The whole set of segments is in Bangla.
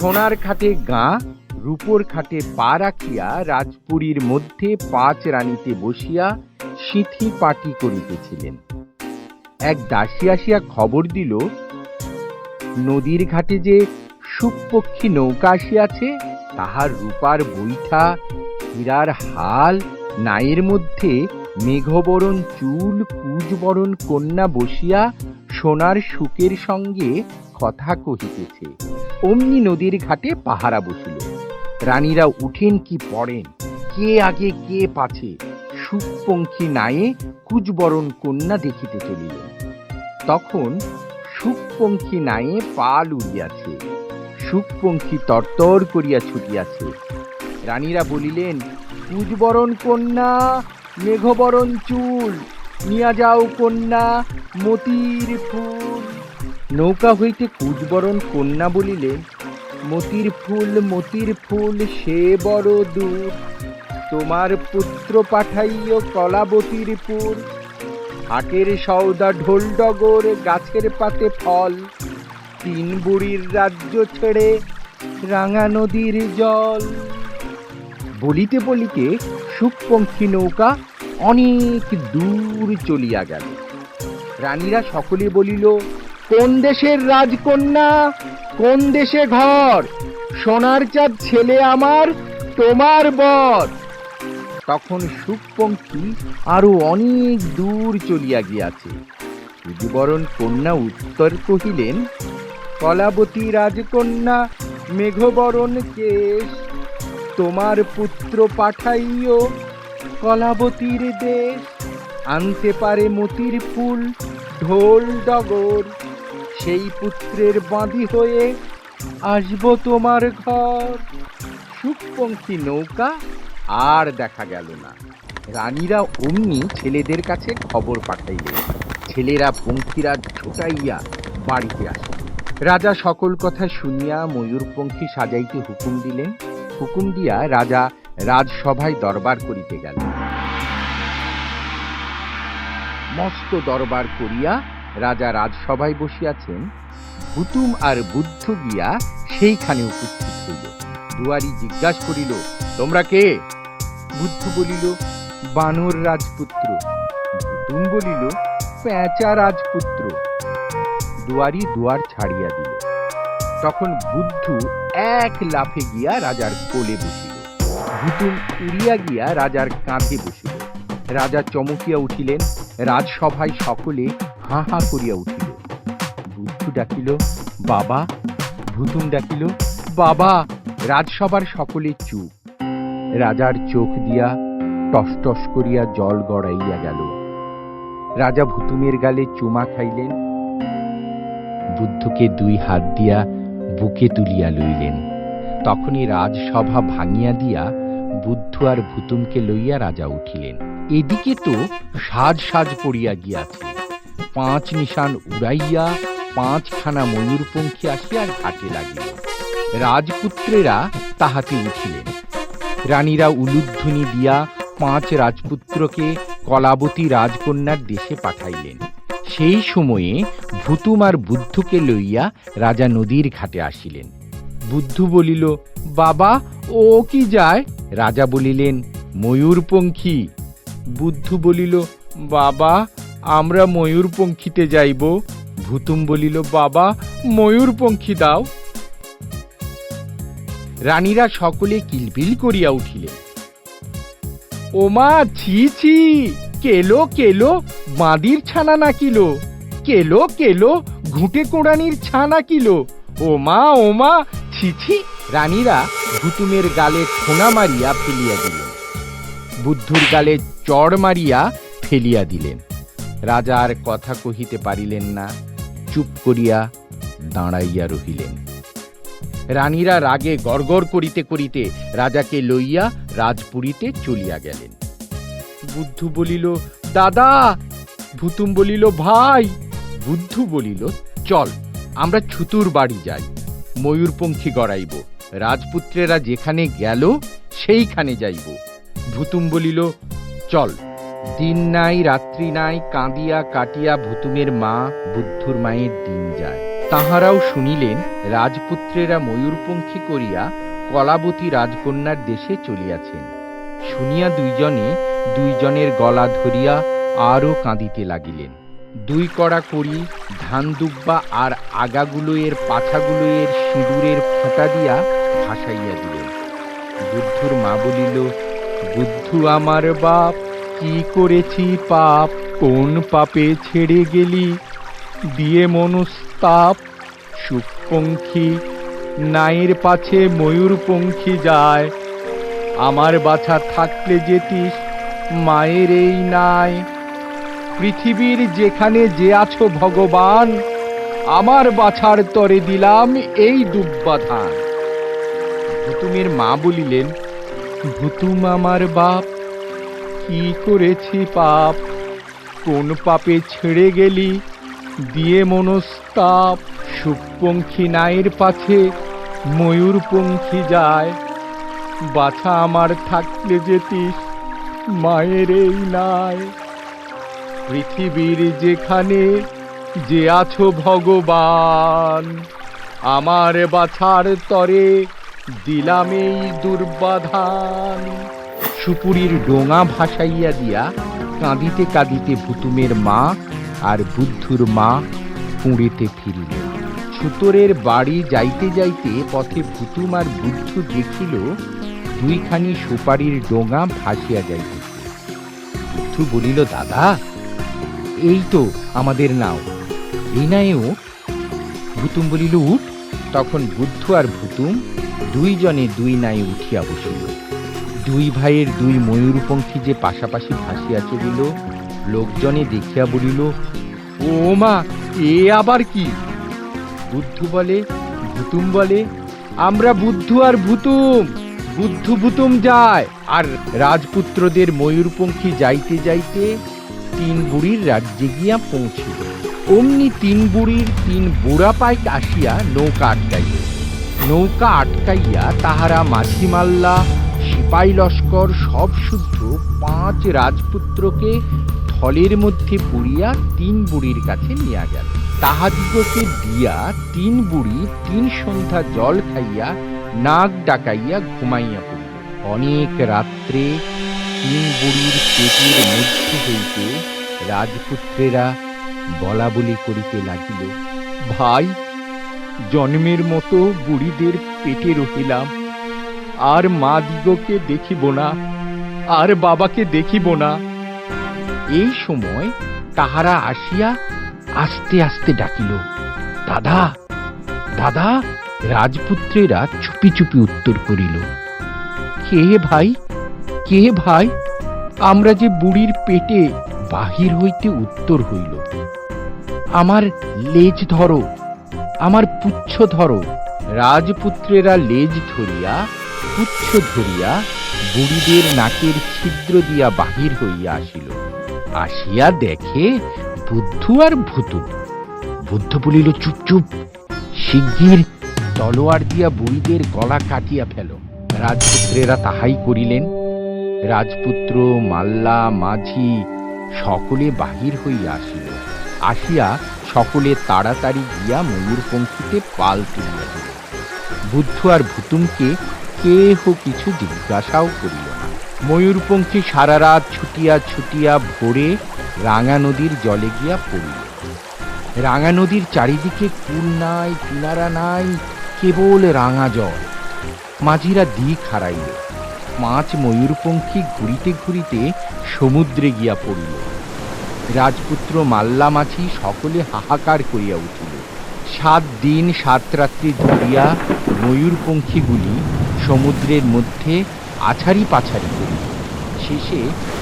সোনার খাটে গাঁ, রূপোর খাটে পা রাখিয়া রাজপুরীর মধ্যে পাঁচ রানীতে বসিয়া সিথি পাটি করিতেছিলেন। এক দাসী আসিয়া খবর দিল, নদীর ঘাটে যে সুপক্ষী নৌকা আসিয়াছে, তাহার রূপার বৈঠা, হীরার হাল, নায়ের মধ্যে মেঘবরণ চুল কুজবরণ কন্যা বসিয়া সোনার সুকের সঙ্গে কথা কহিতেছে। অমনি নদীর ঘাটে পাহারা বসিল। রানীরা উঠেন কি পড়েন? কে আগে কে পাছে? সুখপঙ্খী নায়ে কুজবরণ কন্যা দেখিতে চলিলেন তখন সুখপঙ্খী নায়ে পাল উড়িয়াছে সুখপঙ্খী তরতর করিয়া ছুটিয়াছে। রানীরা বলিলেন, কুজবরণ কন্যা, মেঘবরণ চুল নিয়া যাও কন্যা মতির ফুল। নৌকা হইতে কুজবরণ কন্যা বলিলেন মতির ফুল মতির ফুল, সে বড় দূর। তোমার পুত্র পাঠাইও কলাবতীর পুর। হাটের সওদা ঢোল ডগর, গাছের পাতে ফল। তিন বুড়ির রাজ্য ছেড়ে রাঙা নদীর জল। বলিতে বলিতে সুপঙ্খী নৌকা অনেক দূর চলিয়া গেল। রানীরা সকলে বলিল, কোন দেশের রাজকন্যা? কোন দেশে ঘর? সোনার চাঁদ ছেলে আমার, তোমার বর। তখন সুপঙ্খী আরও অনেক দূর চলিয়া গিয়াছে। সুজবরণ কন্যা উত্তর কহিলেন, কলাবতী রাজকন্যা, মেঘবরণ কেশ, তোমার পুত্র পাঠাইও কলাবতীর দেশ, আনতে পারে মতির ফুল, ঢোল ডগর। সেই পুত্রের বাঁধি হয়ে আসব তোমার ঘর। সুখপঙ্খী নৌকা আর দেখা গেল না। রানীরা অমনি ছেলেদের কাছে খবর পাঠাইলেন। ছেলেরা পঙ্খিরা ছোটাইয়া বাড়িতে আসে রাজা সকল কথা শুনিয়া ময়ূরপঙ্খী সাজাইতে হুকুম দিলেন। হুকুম দিয়া রাজা রাজসভায় দরবার করিতে গেলেন। মস্ত দরবার করিয়া রাজা রাজসভায় বসিয়াছেন, হুতুম আর বুদ্ধ গিয়া সেইখানে উপস্থিত হইল। দুয়ারি জিজ্ঞাসা করিল, তোমরা কে? বুদ্ধ বলিল, বানর রাজপুত্র। হুতুম বলিল, পেঁচা রাজপুত্র। দুয়ারি দুয়ার ছাড়িয়া দিল। তখন বুদ্ধ এক লাফে গিয়া রাজার কোলে বসিল। হুতুম উড়িয়া গিয়া রাজার কাঁধে বসিল। রাজা চমকিয়া উঠিলেন, রাজসভায় সকলে হাঁ হাঁ করিয়া উঠিল। বুদ্ধ ডাকিল, বাবা! ভুতুম ডাকিল, বাবা! রাজসভার সকলে চুপ। রাজার চোখ দিয়া টস টস করিয়া জল গড়াইয়া গেল। রাজা ভুতুমের গালে চুমা খাইলেন। বুদ্ধকে দুই হাত দিয়া বুকে তুলিয়া লইলেন। তখনই রাজসভা ভাঙিয়া দিয়া বুদ্ধ আর ভুতুমকে লইয়া রাজা উঠিলেন। এদিকে তো সাজ সাজ পড়িয়া গিয়াছে। পাঁচ নিশান উড়াইয়া পাঁচখানা ময়ূরপঙ্খী আসিয়া ঘাটে লাগিল। রাজপুত্রেরা তাহাতে উঠিলেন। রানীরা উলুধ্বনি দিয়া পাঁচ রাজপুত্রকে কলাবতী রাজকন্যার দেশে পাঠাইলেন। সেই সময়ে ভুতুম আর বুদ্ধকে লইয়া রাজা নদীর ঘাটে আসিলেন। বুদ্ধ বলিল, বাবা, ও কি যায়? রাজা বলিলেন, ময়ূরপঙ্খী। বুদ্ধ বলিল, বাবা, আমরা ময়ূরপঙ্খীতে যাইব। ভুতুম বলিল, বাবা, ময়ূরপঙ্খী দাও। রানীরা সকলে কিলবিল করিয়া উঠিলেন। ওমা, ছি ছি, কেলো কেলো, বাঁদির ছানা না কিলো? কেলো কেলো, ঘুঁটে কোড়ানির ছানা কিলো? ওমা ওমা ছি ছি রানীরা ভুতুমের গালে ঠোনা মারিয়া ফেলিয়া দিলেন। বুদ্ধুর গালে চড় মারিয়া ফেলিয়া দিলেন। রাজার কথা কহিতে পারিলেন না, চুপ করিয়া দাঁড়াইয়া রহিলেন। রানীরা রাগে গড়গড় করিতে করিতে রাজাকে লইয়া রাজপুরীতে চলিয়া গেলেন। বুদ্ধ বলিল, দাদা! ভুতুম বলিল, ভাই! বুদ্ধ বলিল, চল, আমরা ছুতুর বাড়ি যাই। ময়ূরপঙ্খী গড়াইব। রাজপুত্রেরা যেখানে গেল, সেইখানে যাইব। ভুতুম বলিল, চল, দিন নাই, রাত্রি নাই, কাঁদিয়া কাটিয়া ভুতুমের মা বুদ্ধুর মায়ের দিন যায়। তাহারাও শুনিলেন, রাজপুত্রেরা ময়ূরপঙ্খী করিয়া কলাবতী রাজকন্যার দেশে চলিয়াছেন। শুনিয়া দুইজনে দুইজনের গলা ধরিয়া আরও কাঁদিতে লাগিলেন। দুই কড়া করি ধান দুব্বা আর আগাগুলো এর সিঁদুরের ফোঁটা দিয়া ভাসাইয়া দিলেন। বুদ্ধুর মা বলিল, বুদ্ধু আমার বাপ, কি করেছি পাপ? কোন পাপে ছেড়ে গেলি? দিয়ে মনস্তাপ সুখপঙ্খী নাইয়ের পাছে ময়ূরপঙ্খী যায়। আমার বাছা থাকলে যেতিস, মায়ের এই নাই পৃথিবীর যেখানে যে আছো ভগবান, আমার বাছার তরে দিলাম এই দুব্বাধান ভুতুমের মা বলিলেন, ভুতুম আমার বাপ, কি করেছি পাপ? কোন পাপে ছেড়ে গেলি? দিয়ে মনস্তাপ। সুপঙ্খী নায়ের পাছে ময়ূরপঙ্খী যায়। বাছা আমার থাকলে যেতিস মায়ের এই নাই। পৃথিবীর যেখানে যে আছো ভগবান, আমার বাছার তরে দিলাম এই দুর্বাধান। সুপুরীর ডোঙা ভাসাইয়া দিয়া কাঁদিতে কাঁদিতে ভুতুমের মা আর বুদ্ধুর মা পুঁড়েতে ফিরিলেন ছুতরের বাড়ি যাইতে যাইতে পথে ভুতুম আর বুদ্ধু দেখিল, দুইখানি সুপারির ডোঙা ভাসিয়া যাইতেছে। বুদ্ধু বলিল, দাদা এই তো আমাদের নাও। এই ভুতুম বলিল, উঠ। তখন বুদ্ধ আর ভুতুম দুইজনে দুই নায়ে উঠিয়া বসিল। দুই ভাইয়ের দুই ময়ূরপঙ্খী যে পাশাপাশি ভাসিয়া চলিল লোকজনে দেখিয়া বলিল, ও মা, এ আবার কি? বুদ্ধ বলে, ভুতুম বলে, আমরা বুদ্ধ আর ভুতুম, বুদ্ধ ভুতুম যায়, আর রাজপুত্রদের ময়ূরপঙ্খী যাইতে যাইতে তিন বুড়ির রাজ্যে গিয়া পৌঁছিল। অমনি তিন বুড়ির তিন বুড়া পাইক আসিয়া নৌকা আটকাইল। নৌকা আটকাইয়া তাহারা মাঝি মাল্লা সিপাই লস্কর সব শুদ্ধ পাঁচ রাজপুত্রকে থলের মধ্যে পুড়িয়া তিন বুড়ির কাছে নিয়ে গেল। তাহাদিগকে দিয়া তিন বুড়ি তিন সন্ধ্যা জল খাইয়া নাক ডাকাইয়া ঘুমাইয়া পড়িল। অনেক রাত্রে তিন বুড়ির পেটের মধ্যে হইতে রাজপুত্রেরা বলা বলি করিতে লাগিল, ভাই, জন্মের মতো বুড়িদের পেটে রহিলাম। আর মা দিগকে দেখিব না, আর বাবাকে দেখিব না। এই সময় তাহারা আসিয়া আস্তে আস্তে ডাকিল, দাদা দাদা। রাজপুত্রেরা চুপি চুপি উত্তর করিল, কে ভাই? কে ভাই? আমরা যে বুড়ির পেটে বাহির হইতে উত্তর হইল। আমার লেজ ধরো, আমার পুচ্ছ ধরো, রাজপুত্রেরা লেজ ধরিয়া, পুচ্ছ ধরিয়া বুড়িদের নাকের ছিদ্র দিয়া বাহির হইয়া আসিল। আসিয়া দেখে বুদ্ধ আর ভূতু। বুদ্ধ বলিল, চুপ চুপ, শিগগির তলোয়ার দিয়া বুড়িদের গলা কাটিয়া ফেল। রাজপুত্রেরা তাহাই করিলেন। রাজপুত্র, মাল্লা, মাঝি সকলে বাহির হইয়া আসিল। আসিয়া সকলে তাড়াতাড়ি গিয়া ময়ূরপঙ্খীতে পাল তুলিয়া দিল। বুদ্ধ আর ভুতুমকে কেহ কিছু জিজ্ঞাসাও করিল না। ময়ূরপঙ্খী সারা রাত ছুটিয়া ছুটিয়া ভোরে রাঙা নদীর জলে গিয়া পড়িল। রাঙা নদীর চারিদিকে কুল নাই, কিনারা নাই, কেবল রাঙা জল। মাঝিরা দিক হারাইল। পাঁচ ময়ূরপঙ্খী ঘুরিতে ঘুরিতে সমুদ্রে গিয়া পড়িল। রাজপুত্র মাল্লা মাছি সকলে হাহাকার করিয়া উঠিল। সাত দিন, সাত রাত্রি ধরিয়া ময়ূরপঙ্খীগুলি সমুদ্রের মধ্যে আছাড়ি পাছাড়ি করিল। শেষে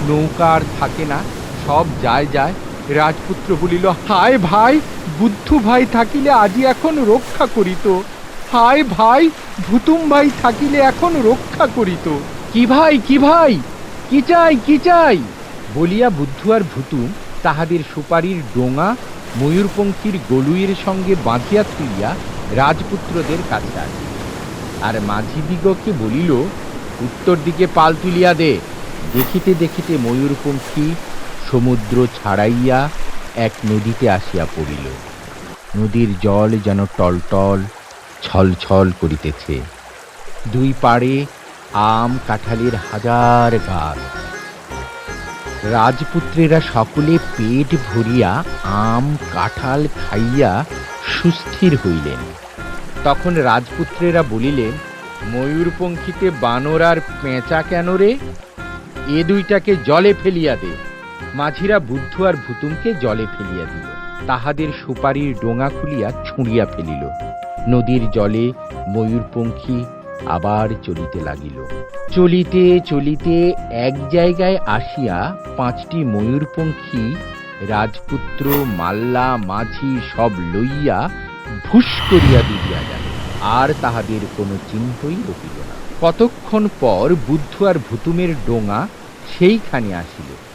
নৌকা আর থাকে না, সব যায় যায় রাজপুত্র বলিল, হায় ভাই, বুদ্ধু ভাই থাকিলে আজি এখন রক্ষা করিত। হায় ভাই, ভুতুম ভাই থাকিলে এখন রক্ষা করিত। কি ভাই কি ভাই? কি চাই কি চাই? বলিয়া বুদ্ধু আর ভুতুম তাহাদের সুপারির ডোঙা ময়ূরপঙ্খীর গলুইয়ের সঙ্গে বাঁধিয়া তুলিয়া রাজপুত্রদের কাছে আসে আর মাঝিদিগকে বলিল, উত্তর দিকে পাল তুলিয়া দে। দেখিতে দেখিতে ময়ূরপঙ্খী সমুদ্র ছাড়াইয়া এক নদীতে আসিয়া পড়িল। নদীর জল যেন টলটল, ছলছল করিতেছে। দুই পাড়ে আম কাঁঠালের হাজার গাছ রাজপুত্রেরা সকলে পেট ভরিয়া আম কাঁঠাল খাইয়া সুস্থির হইলেন। তখন রাজপুত্রেরা বলিলেন, ময়ূরপঙ্খীতে বানর আর পেঁচা কেন রে? এ দুইটাকে জলে ফেলিয়া দে। মাঝিরা বুদ্ধ আর ভুতুমকে জলে ফেলিয়া দিল। তাহাদের সুপারির ডোঙা খুলিয়া ছুঁড়িয়া ফেলিল। নদীর জলে ময়ূরপঙ্খী আবার চলিতে লাগিল। চলিতে চলিতে এক জায়গায় আসিয়া পাঁচটি ময়ূরপঙ্খী, রাজপুত্র, মাল্লা, মাঝি সব লইয়া ভুস করিয়া দিদিয়া গেল। আর তাহাদের কোনো চিহ্নই রহিল না। কতক্ষণ পর বুদ্ধ আর ভুতুমের ডোঙা সেইখানে আসিল।